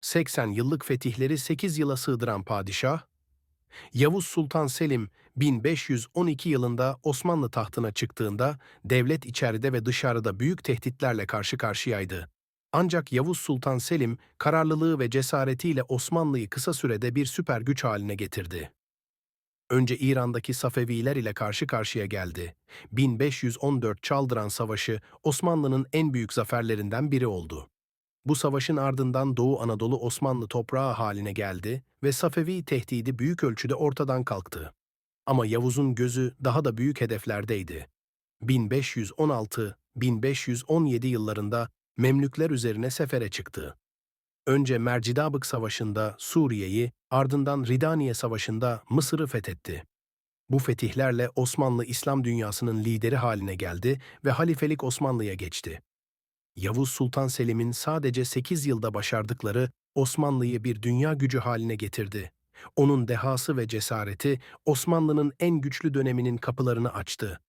80 yıllık fetihleri 8 yıla sığdıran padişah, Yavuz Sultan Selim 1512 yılında Osmanlı tahtına çıktığında devlet içeride ve dışarıda büyük tehditlerle karşı karşıyaydı. Ancak Yavuz Sultan Selim kararlılığı ve cesaretiyle Osmanlı'yı kısa sürede bir süper güç haline getirdi. Önce İran'daki Safeviler ile karşı karşıya geldi. 1514 Çaldıran Savaşı Osmanlı'nın en büyük zaferlerinden biri oldu. Bu savaşın ardından Doğu Anadolu Osmanlı toprağı haline geldi ve Safevi tehdidi büyük ölçüde ortadan kalktı. Ama Yavuz'un gözü daha da büyük hedeflerdeydi. 1516-1517 yıllarında Memlükler üzerine sefere çıktı. Önce Mercidabık Savaşı'nda Suriye'yi, ardından Ridaniye Savaşı'nda Mısır'ı fethetti. Bu fetihlerle Osmanlı İslam dünyasının lideri haline geldi ve halifelik Osmanlı'ya geçti. Yavuz Sultan Selim'in sadece 8 yılda başardıkları Osmanlı'yı bir dünya gücü haline getirdi. Onun dehası ve cesareti Osmanlı'nın en güçlü döneminin kapılarını açtı.